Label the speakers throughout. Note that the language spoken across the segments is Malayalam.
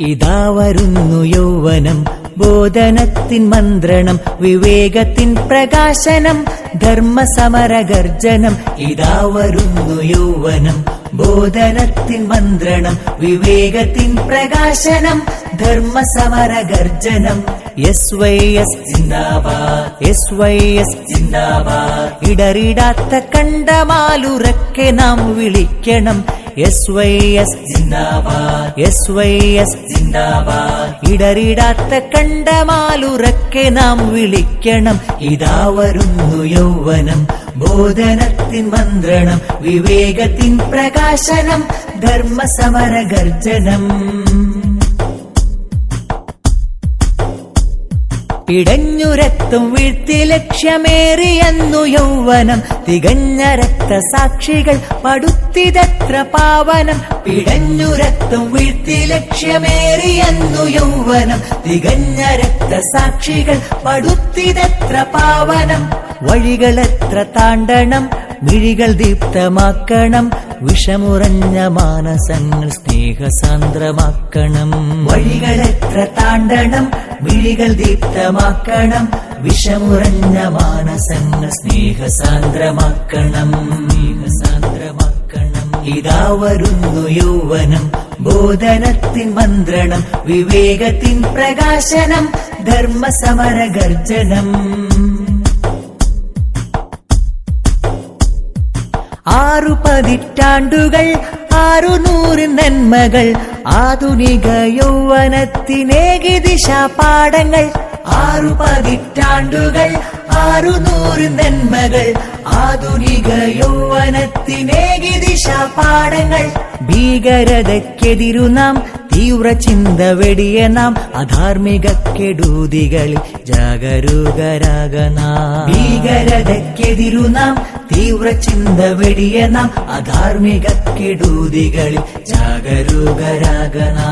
Speaker 1: ഇതാ വരുന്നു യൗവനം ബോധനത്തിൻ മന്ത്രണം വിവേകത്തിൻ പ്രകാശനം ധർമ്മസമരഗർജനം. ഇതാ വരുന്നു യൗവനം ബോധനത്തിൻ മന്ത്രണം വിവേകത്തിൻ പ്രകാശനം ധർമ്മസമരഗർജനം. എസ് വൈ എസ് ജിന്ദാബാദ്. എസ് വൈ എസ് ജിന്ദാബാദ്. ഇടറിടാത്ത കണ്ടമാലുറക്കെ നാം വിളിക്കണം. എസ് ഇടറിടാത്ത കണ്ടമാലുറക്കെ നാം വിളിക്കണം. ഇതാ വരുന്നു യൗവനം. ബോധനത്തിൻ മന്ത്രണം. വിവേകത്തിൻ പ്രകാശനം. ധർമ്മസമരഗർജനം. പിടഞ്ഞുരത്തും വീഴ്ത്തി ലക്ഷ്യമേറിയെന്നു യൗവനം. തികഞ്ഞ രക്തസാക്ഷികൾ പടുത്തിതത്ര പാവനം. പിടഞ്ഞുരത്തും വീഴ്ത്തി ലക്ഷ്യമേറിയെന്നു യൗവനം. തികഞ്ഞ രക്തസാക്ഷികൾ പടുത്തിതത്ര പാവനം. വഴികളെത്ര താണ്ടണം. മിഴികൾ ദീപ്തമാക്കണം. വിഷമുറഞ്ഞ മാനസങ്ങൾ സ്നേഹസാന്ദ്രമാക്കണം. വഴികൾ എത്ര താണ്ടണം വിളികൾ ദീപ്തമാക്കണം. വിഷമുറഞ്ഞ മാനസങ്ങൾ സ്നേഹസാന്ദ്രമാക്കണം. സ്നേഹസാന്ദ്രമാക്കണം. ഇതാ വരുന്നു യൗവനം ബോധനത്തിൻ മന്ത്രണം വിവേകത്തിൻ പ്രകാശനം ധർമ്മസമരഗർജനം. ആറു പതിറ്റാണ്ടുകൾ ആറു നൂറ് നന്മകൾ ആധുനിക യൗവനത്തിനേകി ദിശാപാഠങ്ങൾ ആറു പതിറ്റാണ്ടുകൾ ആറു നൂറ് നന്മകൾ ആധുനിക യൗവനത്തിനേകി ദിശാപാഠങ്ങൾ ഭീകരതയ്ക്കെതിരു നാം തീവ്ര ചിന്ത വെടിയ നാം അധാർമിക കെടുതികളിൽ ജാഗരൂകരാകനാം ഭീകരതയ്ക്കെതിരു നാം തീവ്ര ചിന്ത വെടിയ നാം അധാർമിക കിടൂതികളിൽ ജാഗരൂകരാകനാം.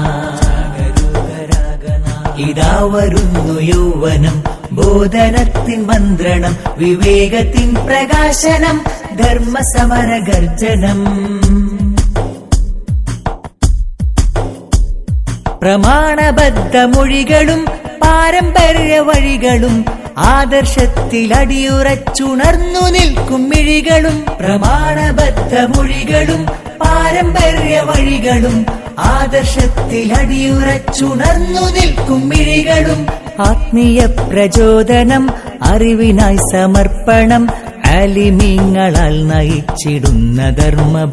Speaker 1: ഇതാ വരുന്നു യൗവനം ബോധനത്തിൻ മന്ത്രണം വിവേകത്തിൻ പ്രകാശനം ധർമ്മസമരഗർജനം പ്രമാണബദ്ധ മൊഴികളും പാരമ്പര്യ വഴികളും ആദർശത്തിൽ അടിയുറച്ചുണർന്നു നിൽക്കും മിഴികളും പ്രമാണബദ്ധ മൊഴികളും പാരമ്പര്യ വഴികളും. ആദർശത്തിൽ അടിയുറച്ചുണർന്നു നിൽക്കും മിഴികളും. ആത്മീയ പ്രചോദനം അറിവിനായി സമർപ്പണം അലിമീങ്ങളാൽ നയിച്ചിടുന്ന ധർമ്മ